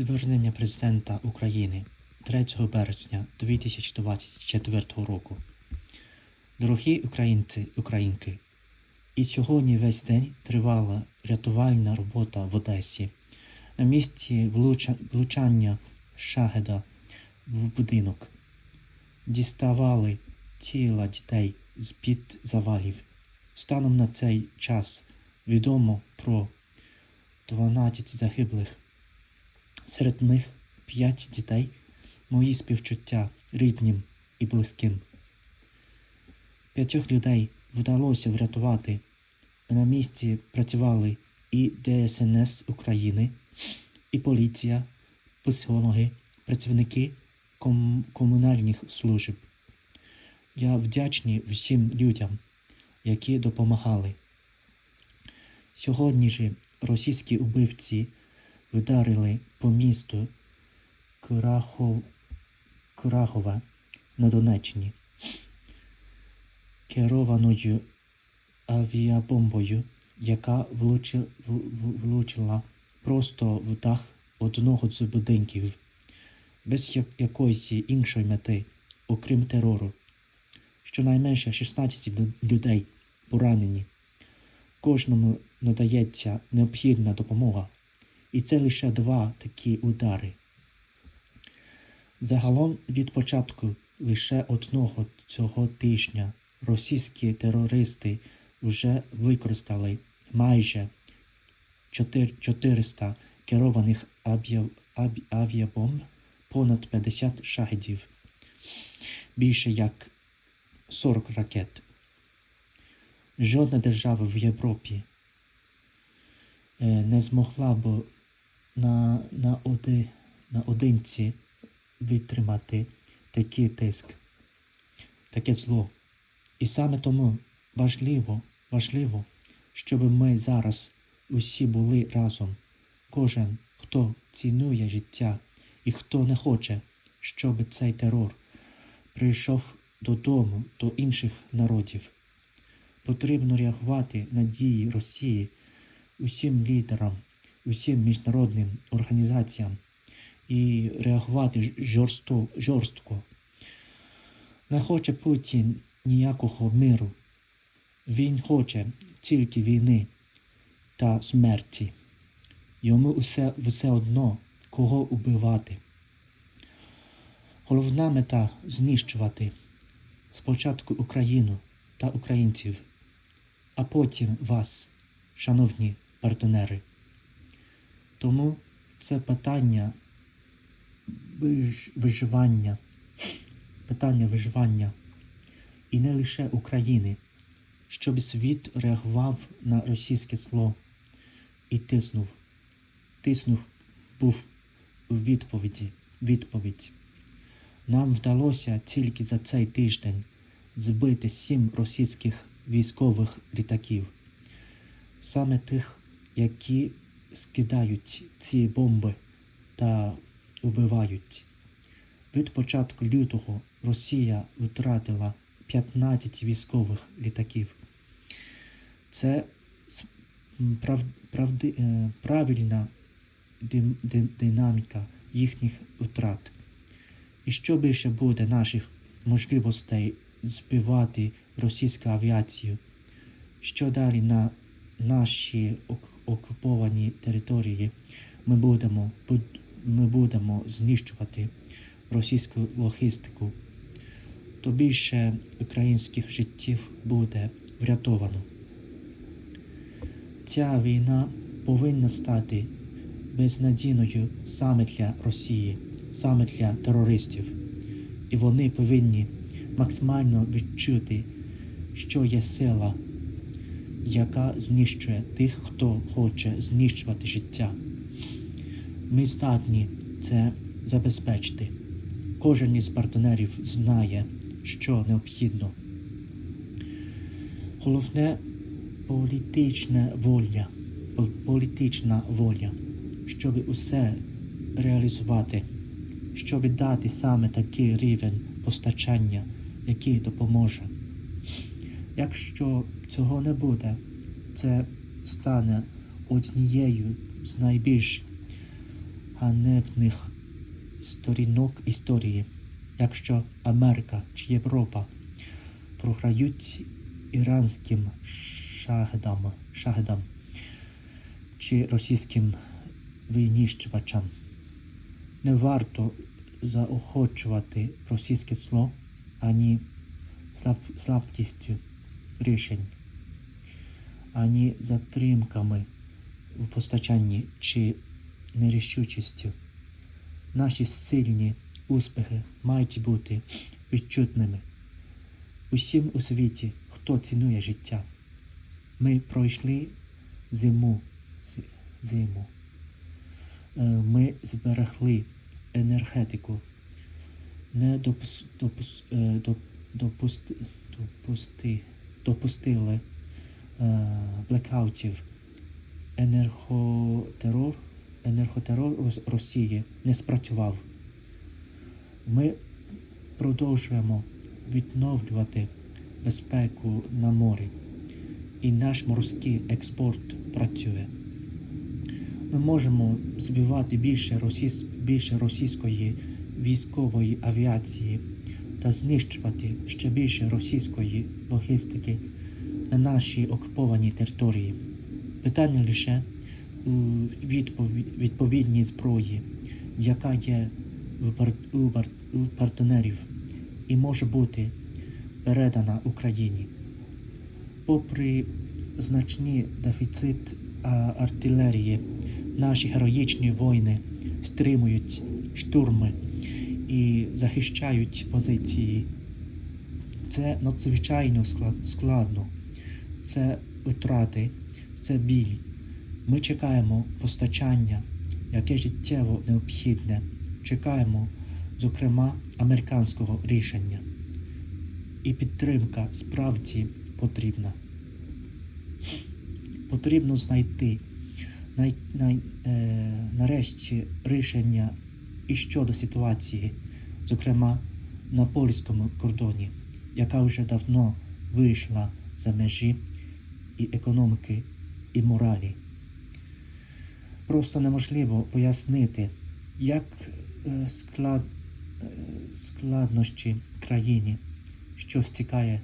Звернення президента України 3 березня 2024 року. Дорогі українці, українки, і сьогодні весь день тривала рятувальна робота в Одесі. На місці влучання шахеда в будинок діставали тіла дітей з-під завалів. Станом на цей час відомо про 12 загиблих. Серед них 5 дітей, мої співчуття ріднім і близьким. П'ятьох людей вдалося врятувати. На місці працювали і ДСНС України, і поліція, психологи, працівники ком- комунальних служб. Я вдячний всім людям, які допомагали. Сьогодні ж російські убивці вдарили по місту Курахов... Курахове на Донеччині керованою авіабомбою, яка влучи... в- в- влучила просто в дах одного з будинків, без якоїсь іншої мети, окрім терору. Щонайменше 16 людей поранені. Кожному надається необхідна допомога. І це лише два такі удари. Загалом від початку лише одного цього тижня російські терористи вже використали майже 400 керованих авіабомб, понад 50 шахедів, більше як 40 ракет. Жодна держава в Європі е, не змогла б на, на, оди, на одинці витримати такий тиск, таке зло. І саме тому важливо, важливо, щоб ми зараз усі були разом. Кожен, хто цінує життя і хто не хоче, щоб цей терор прийшов додому до інших народів. Потрібно реагувати на дії Росії усім лідерам, усім міжнародним організаціям і реагувати жорсто, жорстко. Не хоче Путін ніякого миру. Він хоче тільки війни та смерті. Йому все, все одно кого убивати. Головна мета знищувати спочатку Україну та українців, а потім вас, шановні партнери. Тому це питання виживання, питання виживання і не лише України, щоб світ реагував на російське зло і тиснув. Тиснув був у відповіді. Відповідь. Нам вдалося тільки за цей тиждень збити сім російських військових літаків, саме тих, які скидають ці бомби та вбивають. Від початку лютого Росія втратила 15 військових літаків. Це прав, правди, е, правильна динаміка їхніх втрат. І що більше буде наших можливостей збивати російську авіацію, що далі на наші окуповані території. Ми будемо, буд- ми будемо знищувати російську логістику, то більше українських життів буде врятовано. Ця війна повинна стати безнадійною саме для Росії, саме для терористів, і вони повинні максимально відчути, що є сила, яка знищує тих, хто хоче знищувати життя. Ми здатні це забезпечити. Кожен із партнерів знає, що необхідно. Головне політична воля, політична воля, щоб усе реалізувати, щоб дати саме такий рівень постачання, який допоможе. Якщо цього не буде, це стане однією з найбільш ганебних сторінок історії, якщо Америка чи Європа програють іранським шахедам, шахедам чи російським винищувачам. Не варто заохочувати російське зло ані слаб, слабкістю рішень, ані затримками в постачанні чи нерішучістю. Наші сильні успіхи мають бути відчутними. Усім у світі, хто цінує життя. Ми пройшли зиму. зиму. Е, Ми зберегли енергетику. Не допус, допус, е, доп, допусти, допусти, допустили е, блекаутів. Енерготерор, енерготерор Росії не спрацював. Ми продовжуємо відновлювати безпеку на морі, і наш морський експорт працює. Ми можемо збивати більше, більше російської військової авіації та знищувати ще більше російської логістики на нашій окупованій території. Питання лише у відповідній зброї, яка є у, партнерів і може бути передана Україні. Попри значний дефіцит артилерії, наші героїчні воїни стримують штурми і захищають позиції. Це надзвичайно складно. Це втрати, це біль. Ми чекаємо постачання, яке життєво необхідне. Чекаємо, зокрема, американського рішення. І підтримка справді потрібна. Потрібно знайти най, най, е, нарешті рішення і щодо ситуації, зокрема на польському кордоні, яка вже давно вийшла за межі і економіки, і моралі. Просто неможливо пояснити, як е, склад, е, складнощі країни, що стікає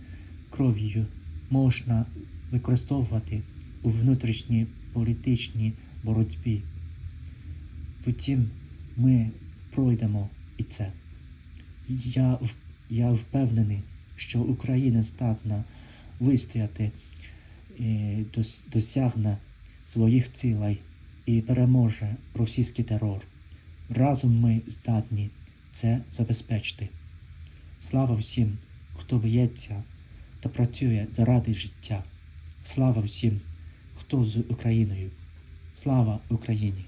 кров'ю, можна використовувати у внутрішній політичній боротьбі. Втім, ми пройдемо і це. Я, я впевнений, що Україна здатна вистояти, і дос- досягне своїх цілей і переможе російський терор. Разом ми здатні це забезпечити. Слава всім, хто б'ється та працює заради життя. Слава всім, хто з Україною. Слава Україні!